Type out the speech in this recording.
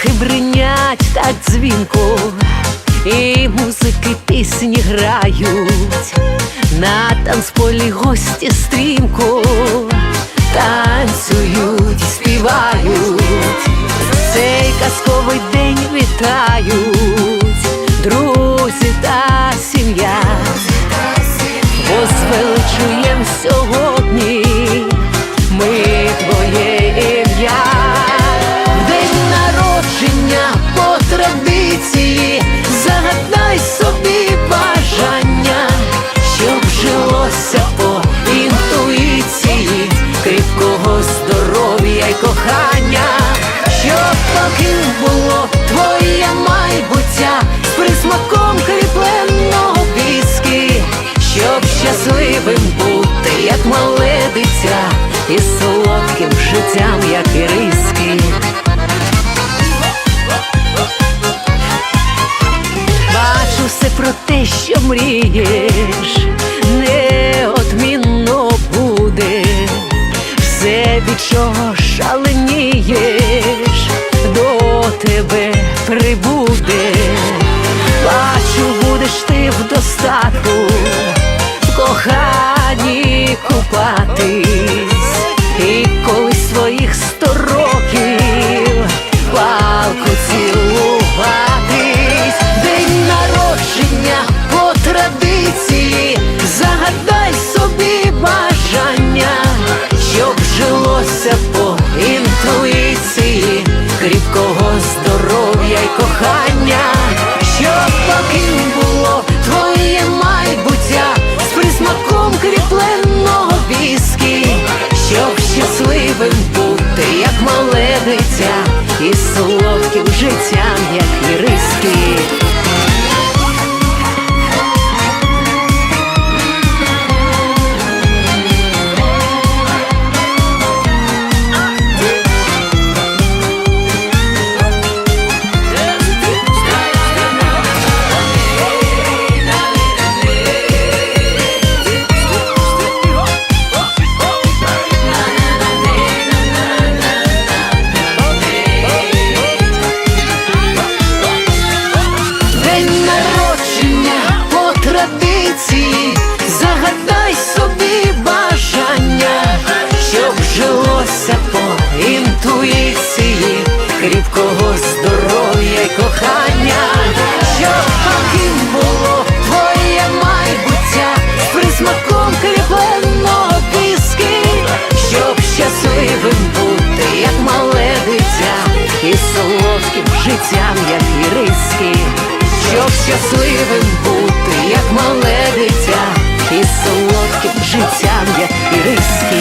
Сміхи бринять так дзвінко, і музики пісні грають, на танцполі гості стрімко танцюють, співають, цей казковий день вітають, таким було твоє майбуття з присмаком кріпленого віскі, щоб щасливим бути, як мале дитя, і солодким життям, як і риски. Бачу все про те, що мрієш, неодмінно буде, все від чого шаленієш, до тебе прибуде, бачу, будеш ти в достатку, в коханні купатись, і коли своїх сто років палку цілуватись, день народження по традиції, загадай собі бажання, щоб жилося по інтуїції, кріпкого здоров'я й кохання, щоб кріпкого здоров'я й кохання, щоб таким було твоє майбуття, присмаком кріпленого віскі, щоб щасливим бути, як мале дитя, і солодким життям, як і риски, щоб щасливим бути, як мале дитя, і солодким життям, як і риски.